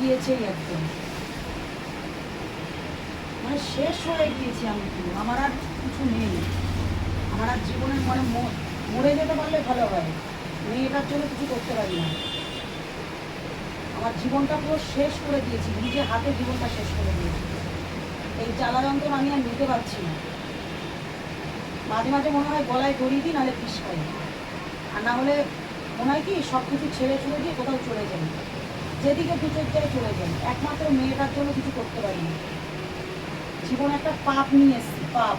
গিয়েছেই একদম। মানে শেষ হয়ে গিয়েছি আমি পুরো আমার আর কিছু নেই। আমার আর জীবনের মানে মরে যেতে পারলে ভালো হয়। মেয়েটার জন্য কিছু করতে পারি না। আমার জীবনটা পুরো শেষ করে দিয়েছি। নিজে হাতে জীবনটা শেষ করে দিয়েছি। এই জ্বালা যন্ত্রণা আমি আর নিতে পারছি না। মাঝে মাঝে মনে হয় গলায় দড়ি দিই, নাহলে পিস খাই। আর না হলে মনে হয় কি সব কিছু ছেড়ে ছুড়ে দিয়ে কোথাও চলে যাই। যেদিকে দু চোখ যায় চলে যাই একমাত্র মেয়েটার জন্য কিছু করতে পারি না জীবনে একটা পাপ নিয়ে এসেছি, পাপ।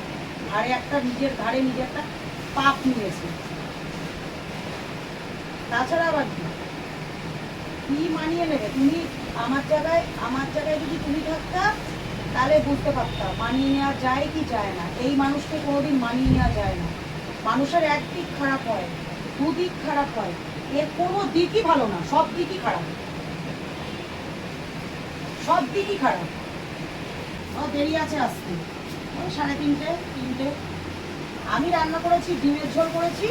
ঘাড়ে একটা, নিজের ঘাড়ে নিজে একটা পাপ নিয়ে এসেছি। তাছাড়া আবার কি? কি মানিয়ে নেবে? তুমি আমার জায়গায় আমার জায়গায় যদি তুমি থাকতা, তাহলে বুঝতে পারতাম, মানিয়ে নেওয়া যায় কি যায় না। এই মানুষকে কোনোদিন মানিয়ে নেওয়া যায় না। মানুষের এক দিক খারাপ হয়, দুদিক খারাপ হয়। এর কোনো দিকই ভালো না, সব দিকই খারাপ। সব দিকই খারাপ। ও দেরি আছে আসতে। ওই সাড়ে তিনটে তিনটে। আমি রান্না করেছি, ডিমের ঝোল করেছি,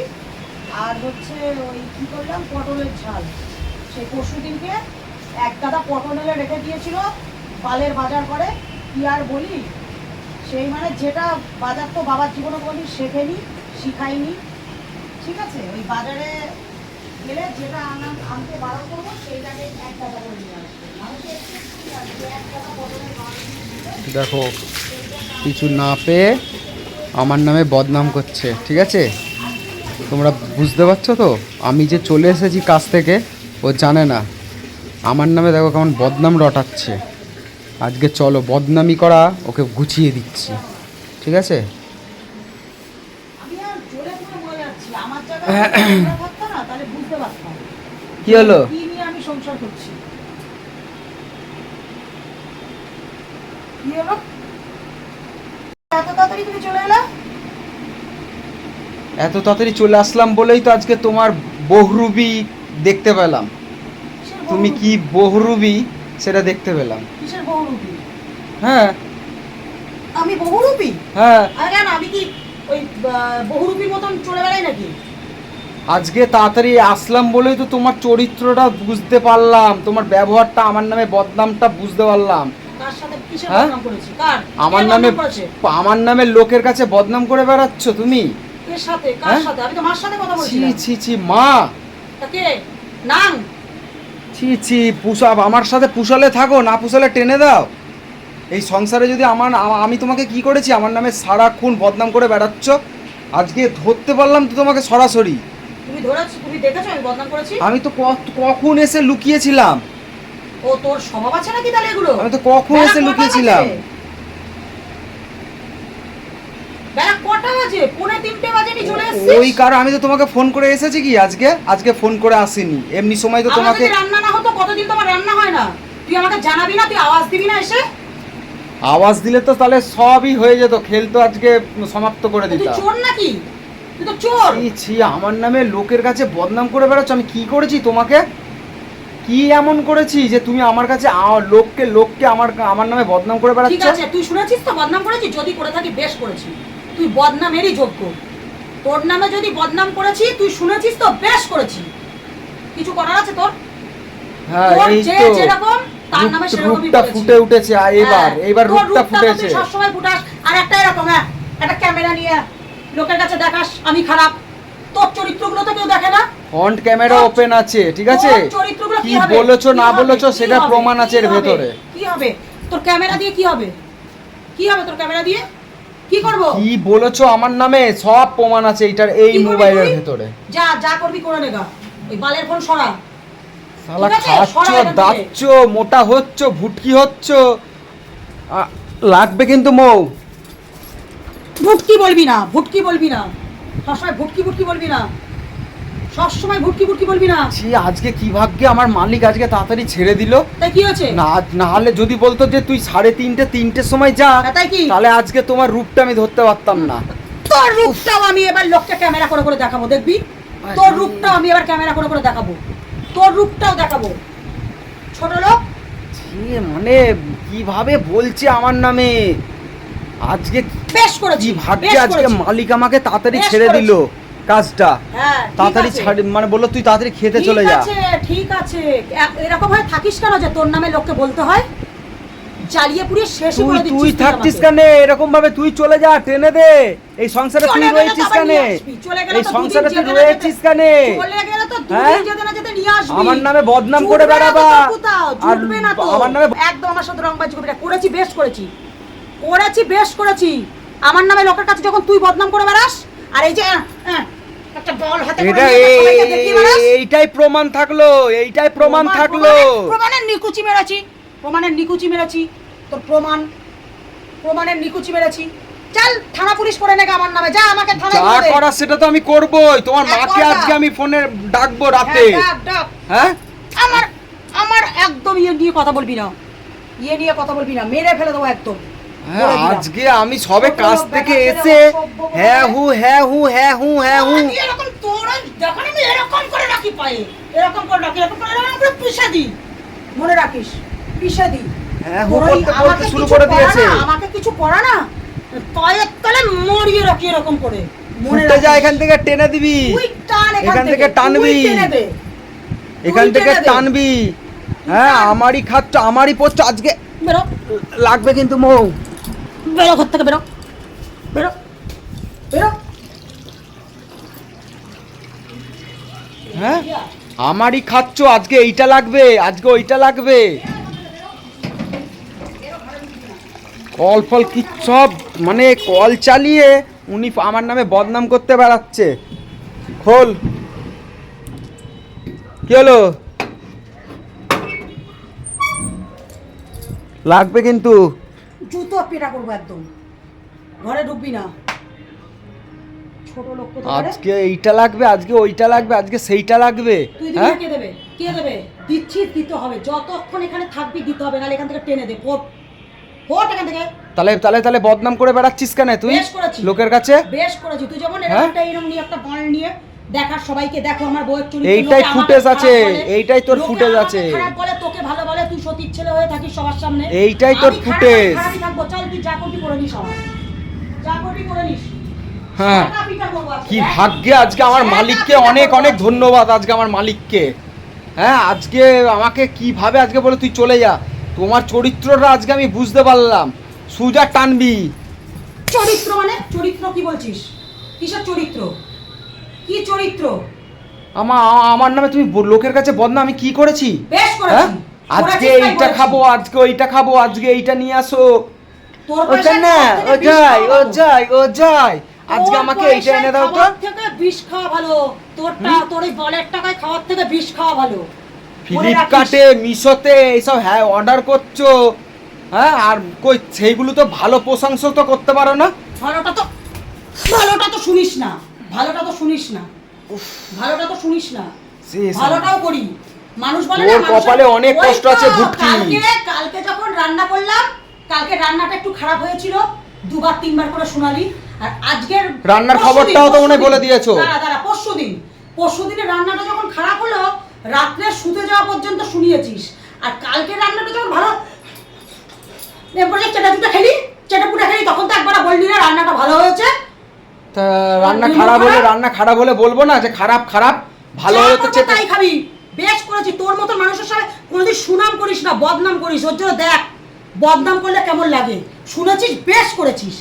আর হচ্ছে ওই কী করলাম, পটলের ঝাল। সেই পরশু দিনকে এক গাদা পটল এনে রেখে দিয়েছিল বালের বাজার করে। কি আর বলি? সেই মানে যেটা বাজার তো বাবার জীবনে বলি শেখেনি শিখাইনি ঠিক আছে? ওই বাজারে গেলে যেটা আনা আনতে বারণ করব সেইটাকে এক গাদা করে নিয়ে আসবে। দেখো কিছু না পেয়ে আমার নামে বদনাম করছে ঠিক আছে? তোমরা বুঝতে পারছ তো? আমি যে চলে এসেছি কাজ থেকে ও জানে না। আমার নামে দেখো কেমন বদনাম রটাচ্ছে। আজকে চলো বদনামি করা ওকে গুছিয়ে দিচ্ছি ঠিক আছে? তাহলে বুঝতে পারতাম। কি হলো? কি নিয়ে আমি সংসার করছি? কি হলো? এত তাড়াতাড়ি তুমি চলে এলা? এত তাড়াতাড়ি চলে আসলাম বলেই তো আজকে তোমার বহুরূপী দেখতে পেলাম। তুমি কি বহুরূপী সেটা দেখতে পেলাম। কিসের বহুরূপী হ্যাঁ। আমি বহুরূপী হ্যাঁ। আরে কেন আমি কি ওই বহুরূপীর মতন চলে বেড়াই নাকি? আজকে তাড়াতাড়ি আসলাম বলেই তো তোমার চরিত্রটা বুঝতে পারলাম তোমার ব্যবহারটা আমার নামে বদনামটা বুঝতে পারলাম। হ্যাঁ? আমার নামে আমার নামে লোকের কাছে বদনাম করে বেড়াচ্ছ তুমি? হ্যাঁ? ছি বলছিলাম। ছি ছি মা! ছি ছি পুষাব আমার সাথে পুষালে থাকো না পুষালে টেনে দাও। এই সংসারে যদি আমার আমি তোমাকে কি করেছি? আমার নামে সারাক্ষণ বদনাম করে বেড়াচ্ছ। আজকে ধরতে পারলাম তো তোমাকে সরাসরি। তুমি ধরেছো তুমি দেখেছ আমি বদনাম করেছি? আমি তো কখন এসে লুকিয়েছিলাম? ও তোর স্বভাব আছে নাকি তাহলে এগুলো? আমি তো কখন এসে লুকিয়েছিলাম? বেলা কটা বাজে? পৌনে তিনটে বাজে নি চলে এসেছিস ওই কারণ আমি তো তোমাকে ফোন করে এসেছি কি আজকে? আজকে ফোন করে আসিনি। এমনি সময় তো তোমাকে রান্না না হতো কতদিন তোমার রান্না হয় না? তুই আমাকে জানাবি না? তুই আওয়াজ দিবি না এসে? আওয়াজ দিলে তো তাহলে সবই হয়ে যেত। খেল তো আজকে সমাপ্ত করে তুই দিতাম। চোর নাকি? তো চোর! ছি ছি আমার নামে লোকের কাছে বদনাম করে বেড়াচ্ছ আমি কি করেছি তোমাকে? কি এমন করেছি যে তুমি আমার কাছে আ- লোককে লোককে আমার আমার নামে বদনাম করে ঠিক বেড়াচ্ছ আছে তুই শুনেছিস তো বদনাম করেছিস যদি করে থাকি বেশ করেছি। তুই বদনামেরই যোগ্য। তোর নামে যদি বদনাম করেছি তুই শুনেছিস তো বেশ করেছি। কিছু করার আছে তোর? হ্যাঁ তোর এই যে তো। যেরকম তার নামে রূপ- সেরকমই রূপটা বলেছি। ফুটে উঠেছে আর এবার হ্যাঁ, এবার তোর রূপটা ফুটেছে। সবসময় ফুটাস আর একটা এরকম হ্যাঁ। একটা ক্যামেরা নিয়ে লোকের কাছে দেখাস আমি খারাপ। তোর চরিত্রগুলো তো কেউ দেখে না। ফ্রন্ট ক্যামেরা ওপেন আছে ঠিক আছে? কি বলেছ না বলেছ সেটা প্রমাণ আছে এর ভেতরে। কি হবে? তোর ক্যামেরা দিয়ে কি হবে? কি হবে তোর ক্যামেরা দিয়ে? কি করব? কি বলেছ আমার নামে? সব প্রমাণ আছে এইটার এই মোবাইলের? ভেতরে। যা যা করবি করে নেগা ওই বালের ফোন সরা। শালা খাচ্ছ। দাচ্ছ মোটা হচ্ছ ভুটকি হচ্ছ। লাগবে কিন্তু মৌ। ভুটকি বলবি না ভুটকি বলবি না। সবসময় ভুটকি ভুটকি বলবি না। সবসময় ভুটকি ভুটকি বলবি না। ছি আজকে কি ভাগ্যে আমার মালিক আজকে তাড়াতাড়ি ছেড়ে দিল? তাই কি হয়েছে? না না হলে যদি বলতো যে তুই সাড়ে তিনটে তিনটের সময় যা তাই কি? তাহলে আজকে তোমার রূপটা আমি ধরতে পারতাম না। তোর রূপটাও আমি এবার লোককে ক্যামেরা করে করে দেখাবো দেখবি? তোর রূপটাও আমি এবার ক্যামেরা করে করে দেখাবো। তোর রূপটাও দেখাবো। ছোট লোক। মানে কীভাবে বলছে আমার নামে? আজকে বেশ করেছি ভাগ্যে আজকে মালিক আমাকে তাড়াতাড়ি ছেড়ে দিল কাজটা হ্যাঁ তাড়াতাড়ি। ছাড় মানে বলল তুই তাড়াতাড়ি খেতে চলে যা ঠিক আছে এরকম হয়ে থাকিস কেন যে তোর নামে লোককে বলতে হয় জ্বালিয়ে পুড়িয়ে শেষ তুই করে তুই দিচ্ছিস থাকছিস আমাকে। কেন এরকম ভাবে তুই চলে যা টেনে দে এই সংসারে তুই রয়েছিস কেন এই সংসারে তুই রয়েছিস কেন চলে গেলে তো হ্যাঁ? দুদিন যেতে না যেতে নিয়ে আসবি। আমার নামে বদনাম করে বেড়াবা। আর। আমার নামে- একদম আমার সাথে রংবাজি করবি না। করেছি বেশ করেছি করেছি বেশ করেছি। আমার নামে লোকের কাছে যখন তুই বদনাম করে বেড়াস আর এই যে একটা বল হাতে এটা। এইটাই প্রমাণ থাকল এইটাই প্রমাণ থাকল। প্রমাণের- নিকুচি মেরেছি প্রমাণের নিকুচি মেরেছি। তোর প্রমাণ প্রমাণের নিকুচি মেরেছি। চল থানা পুলিশ করে নেগে আমার নামে যা আমাকে থানায় যা দিয়ে সেটা তো আমি করবোই। তোমার মাকে। আজকে আমি ফোনে ডাকবো রাতে। হ্যাঁ, ডাক। হ্যাঁ? আমার আমার একদম ইয়ে নিয়ে কথা বলবি না। ইয়ে নিয়ে কথা বলবি না। মেরে ফেলে দেবো একদম। হ্যাঁ, আজকে আমি সবে কাজ থেকে এসে হ্যাঁ হু হ্যাঁ হু হ্যাঁ হু হ্যাঁ হু। এরকম তোর যখন আমি এরকম করে রাখি পায়ে এরকম করে রাখি এরকম করে এরকম করে পিষে দিই মনে রাখিস পিষে দিই হ্যাঁ, হু করতে করতে শুরু করে দিয়েছে। আমাকে কিছু করা না পায়ের তলে মরিয়ে রাখি এরকম করে। মনে ছুটে যা এখান থেকে টেনে দিবি। এখান থেকে টানবি। এখান থেকে টানবি। হ্যাঁ আমারই খাচ্ছ আমারই পোস্ট আজকে লাগবে কিন্তু মৌ। বেরো ঘর থেকে, বেরো। বেরো। বেরো। হ্যাঁ? আমারই খাচ্ছ, আজকে এইটা লাগবে, আজকে ওইটা লাগবে। কল ফল কি সব মানে কল চালিয়ে উনি আমার নামে বদনাম করতে বেড়াচ্ছে। খোল। কি হলো? লাগবে কিন্তু। জুতো পেটা করব একদম। ঘরে ঢুকবি না। ছোট লোক আজকে এইটা লাগবে আজকে ওইটা লাগবে আজকে সেইটা লাগবে। তুই দিবি হ্যাঁ? কে দেবে? কে দেবে? দিচ্ছি দিতে হবে। যতক্ষণ এখানে থাকবি দিতে হবে নাহলে এখান থেকে টেনে দে। ফোট। ফোট এখান থেকে। তাহলে তাহলে তাহলে বদনাম করে বেড়াচ্ছিস কেন তুই? লোকের কাছে? বেশ করেছি। তুই যেমন হ্যাঁ? এরকম একটা এরকম নিয়ে একটা বল নিয়ে দেখার সবাইকে দেখো আমার বউয়ের এইটাই ফুটেজ আছে, এইটাই তোর ফুটেজ আছে। খারাপ বলে সতীর ছেলে হয়ে থাকিস সবার সামনে? এইটাই তোর ফুটেজ। আমি থাকব। চল তুই যা করবি করে নিস আমার। যা করবি করে নিস। হ্যাঁ। কি ভাগ্যে আজকে আমার মালিককে অনেক অনেক ধন্যবাদ আজকে আমার মালিককে। হ্যাঁ আজকে আমাকে কীভাবে আজকে বলে তুই চলে যা। তোমার চরিত্রটা আজকে আমি বুঝতে পারলাম। সুজা টানবি। চরিত্র মানে? চরিত্র কি বলছিস? কিসের চরিত্র? কি চরিত্র? আমার আমার নামে তুমি লোকের কাছে বদনা আমি কি করেছি? বেশ হ্যাঁ? করেছি আজকে এইটা খাব আজকে ওইটা খাব আজকে এইটা নিয়ে আসো। ওটা না ও যাই ও যাই ও যাই আজকে আমাকে এইটা এনে দাও তো। থেকে বিষ খাওয়া ভালো। তোরটা তোর এই বলের টাকায় খাওয়ার থেকে বিষ খাওয়া ভালো। ফ্লিপকার্টে মিশোতে এইসব হ্যাঁ অর্ডার করছ। হ্যাঁ আর কই সেইগুলো তো ভালো প্রশংসা তো করতে পারো না। ভালোটা তো ভালোটা তো শুনিস না। ভালোটা তো শুনিস না। ভালোটা তো শুনিস না। ভালোটাও করি। মানুষ বলে না কপালে অনেক কষ্ট আছে, ভুটকি। কালকে যখন রান্না করলাম কালকে রান্নাটা একটু খারাপ হয়েছিল দুবার তিনবার করে শোনালি আর আজকের রান্নার খবরটাও তো মনে বলে দিয়েছ। দাঁড়া দাঁড়া পরশু দিন পরশু দিনের রান্নাটা যখন খারাপ হলো রাত্রে শুতে যাওয়া পর্যন্ত শুনিয়েছিস আর কালকে রান্নাটা যখন ভালো এরপরে চেটা চুটা খেলি চেটা পুটা খেলি তখন তো একবার বললি না রান্নাটা ভালো হয়েছে তা রান্না খারাপ হলে রান্না খারাপ হলে বলব না যে খারাপ খারাপ ভালো হলে তো তাই খাবি বেশ করেছি, তোর মতো মানুষের সাথে কোনোদিন সুনাম করিস না, বদনাম করিস। ওর জন্য দেখ, বদনাম করলে কেমন লাগে? শুনেছিস? বেশ করেছিস।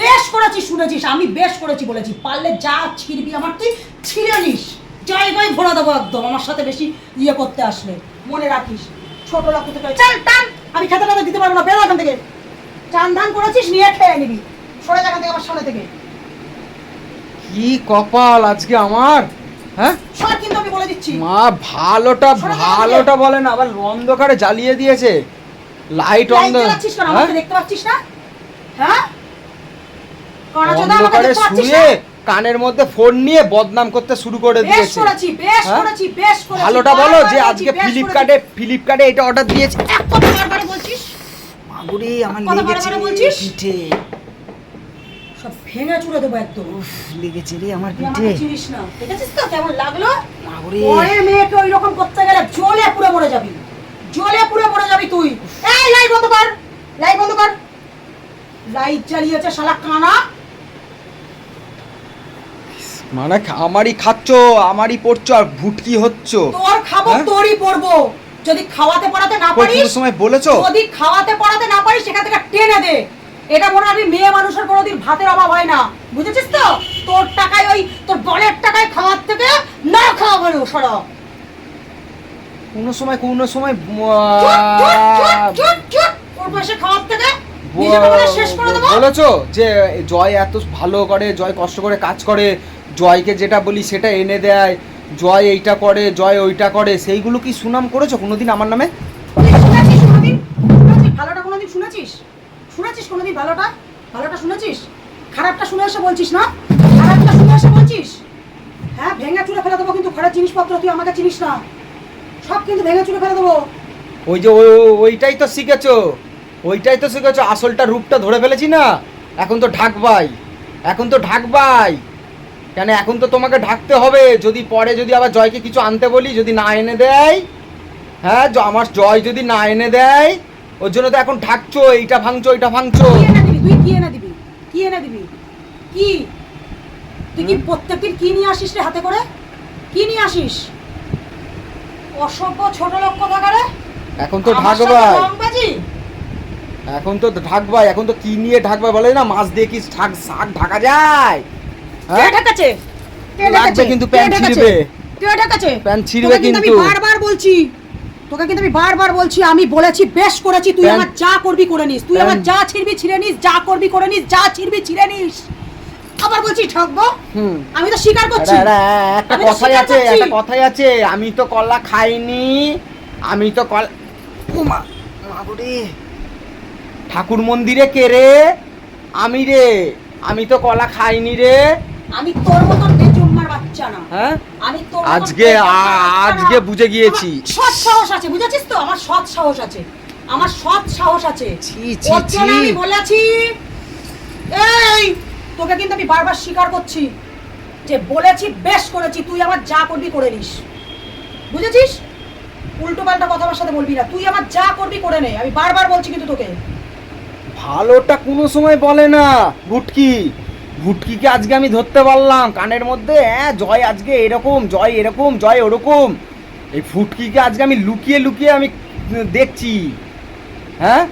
বেশ করেছিস, শুনেছিস? আমি বেশ করেছি বলেছি। পারলে যা ছিড়বি আমার, তুই ছিঁড়ে নিস। জায়গায় ভরা দেবো একদম, আমার সাথে বেশি ইয়ে করতে আসলে। মনে রাখিস, ছোট থেকে চল, টান! আমি খেতে টাতে দিতে পারব না, বেরো এখান থেকে। চান ধান করেছিস, নিয়ে খেয়ে নিবি। সরে যা এখান থেকে আমার সামনে থেকে। কি কপাল আজকে আমার? হ্যাঁ? সর কিন্তু আমি বলে দিচ্ছি। মা ভালোটা ভালোটা বলে না আবার অন্ধকারে জ্বালিয়ে দিয়েছে। লাইট অন্ধ হ্যাঁ? আমাকে দেখতে পাচ্ছিস না? হ্যাঁ? অন্ধকারে শুয়ে কানের মধ্যে ফোন নিয়ে বদনাম করতে শুরু করে দিয়েছে। হ্যাঁ? ভালোটা বলো যে আজকে ফ্লিপকার্টে ফ্লিপকার্টে এটা অর্ডার দিয়েছে। বারবার বলছিস? মাগুরি আমার লেগেছে? পিঠে। ভেঙে চুড়ে দেবো একদম। লেগেছে রে আমার পিঠে। চিনিস না। দেখেছিস তো কেমন লাগল? মেয়েকে ওই রকম করতে গেলে জলে পুরো মরে যাবি। জলে পুরো মরে যাবি তুই। এই লাইট বন্ধ কর। লাইট বন্ধ কর। লাইট জ্বালিয়েছে শালা কানা। মানে আমারই খাচ্ছ আমারই পড়ছো আর ভুটকি হচ্ছ। তোর খাব হ্যাঁ? তোরই পড়ব। যদি খাওয়াতে পড়াতে না পারিস সময় বলেছ? যদি খাওয়াতে পড়াতে না পারিস সেখান থেকে টেনে দে। এটা মনে হয় মেয়ে মানুষের কোনোদিন ভাতের অভাব হয় না। বুঝেছিস তো? তোর টাকায় ওই তোর বলের টাকায় খাওয়ার থেকে না খাওয়া ভালো সরব কোনো সময় কোনো সময়। ওর বয়সে খাওয়ার থেকে বলেছ যে জয় এত ভালো করে জয় কষ্ট করে কাজ করে জয়কে যেটা বলি সেটা এনে দেয় জয় এইটা করে জয় ওইটা করে সেইগুলো কি সুনাম করেছ কোনোদিন আমার নামে শুনেছিস কোনোদিন শুনেছিস ভালোটা কোনোদিন শুনেছিস শুনেছিস কোনোদিন ভালোটা? ভালোটা শুনেছিস? খারাপটা শুনে এসে বলছিস না? খারাপটা শুনে এসে বলছিস? হ্যাঁ ভেঙে চুরে ফেলে দেবো কিন্তু ঘরের জিনিসপত্র তুই আমাকে চিনিস না। সব কিন্তু ভেঙে চুরে ফেলে দেবো। ওই যে ওই- ওই- ওইটাই তো শিখেছো। ওইটাই তো শিখেছো। আসলটা রূপটা ধরে ফেলেছি না? এখন তো ঢাকবাই এখন তো ঢাকবাই কেন এখন তো তোমাকে ঢাকতে হবে। যদি পরে যদি আবার জয়কে কিছু আনতে বলি, যদি না এনে দেয় হ্যাঁ আমার জয় যদি না এনে দেয় ওর জন্য তো এখন ঢাকছো এইটা ভাঙছো এইটা ভাঙছো। কি এনে দিবি তুই কি এনে দিবি কি এনে দিবি। কি? তুই কি প্রত্যেকদিন কি নিয়ে আসিস রে হাতে করে? কি নিয়ে আসিস? অসভ্য ছোট লোক কোথাকারে? এখন তো ঢাকবাই। রংবাজি? এখন তো ঢাকবাই এখন তো কি নিয়ে ঢাকবাই বলে না? মাছ দিয়ে কি শাক শাক ঢাকা যায়? কে হ্যাঁ? ঢাকাচ্ছে? কে লাগবে কিন্তু প্যান্ট? ছিঁড়বে। কে ঢাকাচ্ছে? প্যান্ট ছিঁড়বে তোকে আমি কিন্তু। বারবার বলছি। তোকে কিন্তু আমি বারবার বলছি আমি বলেছি বেশ করেছি তুই আমার যা করবি করে নিস তুই আমার যা ছিড়বি ছিঁড়ে নিস যা করবি করে নিস যা ছিড়বি ছিঁড়ে নিস। আবার বলছি ঠকবো? আমি তো স্বীকার করছি। একটা কথাই আছে একটা কথাই আছে আমি তো কলা খাইনি আমি তো কলা মাগুরে ঠাকুর মন্দিরে কে রে? আমি রে আমি তো কলা খাইনি রে। আমি তোর না হ্যাঁ? আজকে। আজকে বুঝে গিয়েছি। সৎ সাহস আছে বুঝেছিস তো? আমার সৎ সাহস আছে। আমার সৎ সাহস আছে। আমি বলেছি এই তোকে কিন্তু আমি বারবার স্বীকার করছি যে বলেছি বেশ করেছি তুই আমার যা করবি করে নিস। বুঝেছিস? উল্টো পাল্টা কথা আমার সাথে বলবি না। তুই আমার যা করবি করে নে। আমি বারবার বলছি কিন্তু তোকে। ভালোটা কোনো সময় বলে না ভুটকি ভুটকিকে আজকে আমি ধরতে পারলাম। কানের মধ্যে হ্যাঁ জয় আজকে এরকম, জয় এরকম, জয় ওরকম। এই ফুটকিকে আজকে আমি লুকিয়ে লুকিয়ে আমি দেখছি। হ্যাঁ?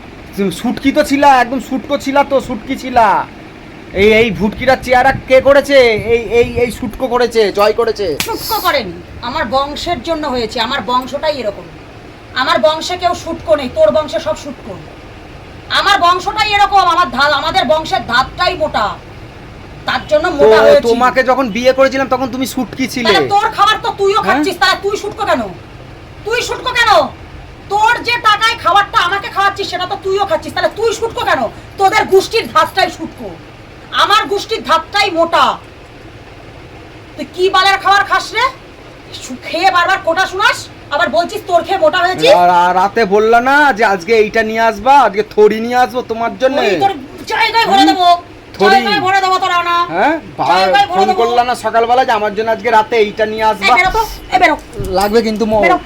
সুটকি তো ছিলা, একদম সুটকো ছিলা তো, সুটকি ছিলা। এই এই ভুটকিটার চেহারা কে করেছে? এই এই এই সুটকো করেছে, জয় করেছে। শুটকো করেনি। আমার বংশের জন্য হয়েছে, আমার বংশটাই এরকম। আমার বংশে কেউ শুটকো নেই, তোর বংশে সব শুটকো আমার বংশটাই এরকম, আমার ধাত আমাদের বংশের ধাতটাই মোটা। তার জন্য মোটা হয়েছে। তোমাকে যখন বিয়ে করেছিলাম তখন তুমি সুটকি ছিলে। তোর খাবার তো তুইও হ্যাঁ? খাচ্ছিস তাহলে তুই শুটকো কেন? তুই শুটকো কেন? তোর যে টাকায় খাবারটা আমাকে খাওয়াচ্ছিস সেটা তো তুইও খাচ্ছিস তাহলে তুই শুটকো কেন? তোদের গোষ্ঠীর ধাতটাই শুটকো আমার গোষ্ঠীর ধাতটাই মোটা। তুই কি বালের খাবার খাস রে? খেয়ে বারবার কোটা শোনাস আবার বলছিস তোর খেয়ে মোটা হয়েছিস? রাতে বললা না যে আজকে এইটা নিয়ে আসবা আজকে থড়ি নিয়ে আসব তোমার জন্য। তোর জায়গায় ভরে দেবো থরি। জায়গায় ভরে দেবো আনা হ্যাঁ? ফোন। করলা না সকালবেলা যে আমার জন্য আজকে রাতে এইটা নিয়ে আসবা। বেরো লাগবে কিন্তু মো বেরো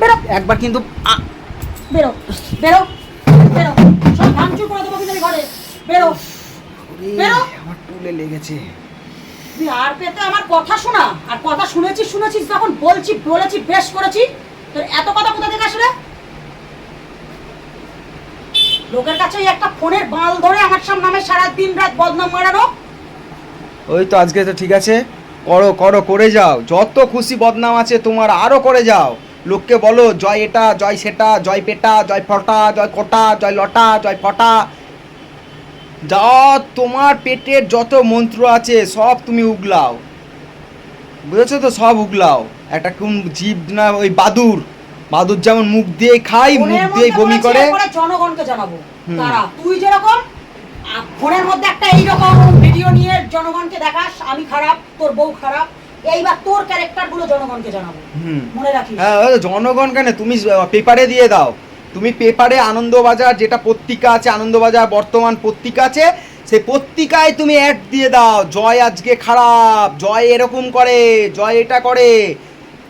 বেরো। একবার কিন্তু বেরো বেরো বেরো। সব ভাঙচুর করে দেবো কিন্তু ঘরে। বেরো বেরো। আমার টুলে লেগেছে। তুই আর পেতে আমার কথা শোনা। আর কথা শুনেছিস শুনেছিস যখন বলছি বলেছি বেশ করেছি তোর এত কথা কোথা থেকে আসলে? লোকের কাছে একটা ফোনের বাল ধরে আমার সামনে নামে সারা দিন রাত বদনাম মারানো। ওই তো আজকে তো ঠিক আছে। করো করো করে যাও। যত খুশি বদনাম আছে তোমার আরও করে যাও। লোককে বলো জয় এটা জয় সেটা জয় পেটা জয় ফটা জয় কোটা জয় লটা জয় ফটা। যা তোমার পেটের যত মন্ত্র আছে সব তুমি উগলাও। বুঝেছ তো? সব উগলাও। একটা কোন জীব না ওই বাদুর। বাদুর যেমন মুখ দিয়ে খাই মুখ দিয়ে বমি করে। জনগণকে জানাব। তারা তুই যেরকম ফোনের মধ্যে একটা এইরকম ভিডিও নিয়ে জনগণকে দেখাস আমি খারাপ তোর বউ খারাপ এইবার তোর ক্যারেক্টার জনগণকে জানাব। মনে রাখিস। হ্যাঁ জনগণ কেন? তুমি পেপারে দিয়ে দাও। তুমি পেপারে আনন্দবাজার যেটা পত্রিকা আছে আনন্দবাজার বর্তমান পত্রিকা আছে সেই পত্রিকায় তুমি অ্যাড দিয়ে দাও। জয় আজকে খারাপ জয় এরকম করে জয় এটা করে।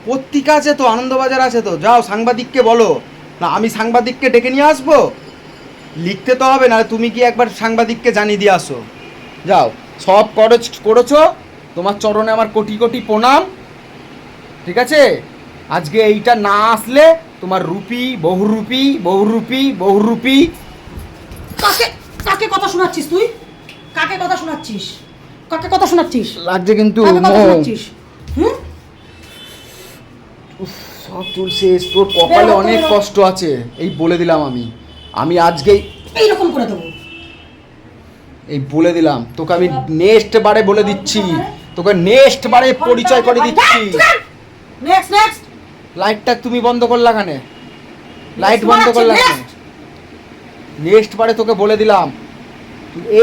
পত্রিকা আছে তো আনন্দবাজার আছে তো। যাও সাংবাদিককে বলো। না আমি সাংবাদিককে ডেকে নিয়ে আসব? লিখতে তো হবে না তুমি কি একবার সাংবাদিককে জানিয়ে দিয়ে আসো? যাও সব করছ করেছ তোমার চরণে আমার কোটি কোটি প্রণাম ঠিক আছে? আজকে এইটা না আসলে তোমার রুপি বহুরূপী বহুরূপী বহুরূপী। কাকে কাকে কথা শোনাচ্ছিস তুই? কাকে কথা শোনাচ্ছিস? কাকে কথা শোনাচ্ছিস? লাগছে কিন্তু কাকে কথা শোনাচ্ছিস? হুম? উফ, সব চুল শেষ তোর কপালে অনেক কষ্ট আছে এই বলে দিলাম আমি। আমি আজকেই এইরকম করে দেবো। এই বলে দিলাম। তোকে আমি নেক্সট বারে বলে দিচ্ছি। তোকে নেক্সট বারে পরিচয় করে দিচ্ছি। নেক্সট নেক্সট লাইটটা তুমি বন্ধ করলা কেন? লাইট বন্ধ করলা কেন? নেক্সট বারে তোকে বলে দিলাম।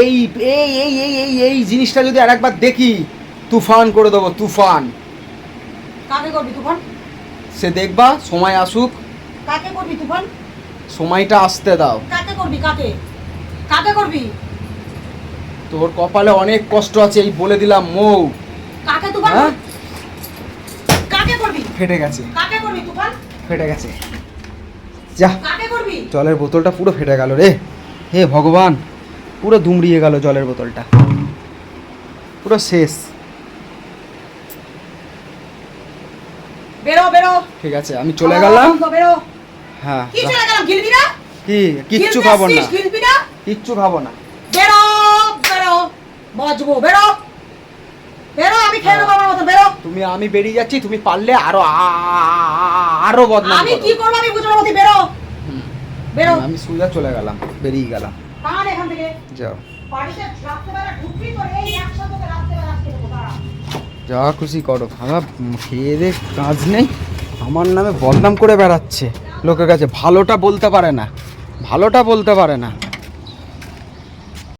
এই এই এই এই এই এই জিনিসটা যদি আরেকবার দেখি তুফান করে দেবো তুফান। কাকে করবি তুফান? সে দেখবা সময় আসুক। কাকে করবি তুফান? সময়টা আসতে দাও। কাকে করবি কাকে? কাকে করবি? তোর কপালে অনেক কষ্ট আছে এই বলে দিলাম মৌ। কাকে তুফান? হ্যাঁ? কাকে করবি? ফেটে গেছে। কাকে করবি তুফান? ফেটে গেছে। যা। কাকে করবি? জলের বোতলটা পুরো ফেটে গেল রে। হে ভগবান পুরো দুমড়িয়ে গেল জলের বোতলটা। পুরো শেষ। বেরো বেরো। ঠিক আছে আমি চলে গেলাম। বেরো। হ্যাঁ কি চলে গেলাম গিলবি না কি? কিচ্ছু খাব না। গিলবি না কিচ্ছু খাব না। বেরো বেরো। বাজবো বেরো। বেরো আমি খেয়ে নেব আমার মতো বেরো। তুমি আমি বেরিয়ে যাচ্ছি তুমি পারলে আরও আরও বদনাম আমি। কি করব আমি পারব বেরো। বেরো। আমি সুজা চলে গেলাম বেরিয়ে গেলাম। এখান থেকে। যাও। যা খুশি করো আমার খেয়ে দে কাজ নেই। আমার নামে বদনাম করে বেড়াচ্ছে। লোকের কাছে ভালোটা বলতে পারে না ভালোটা বলতে পারে না।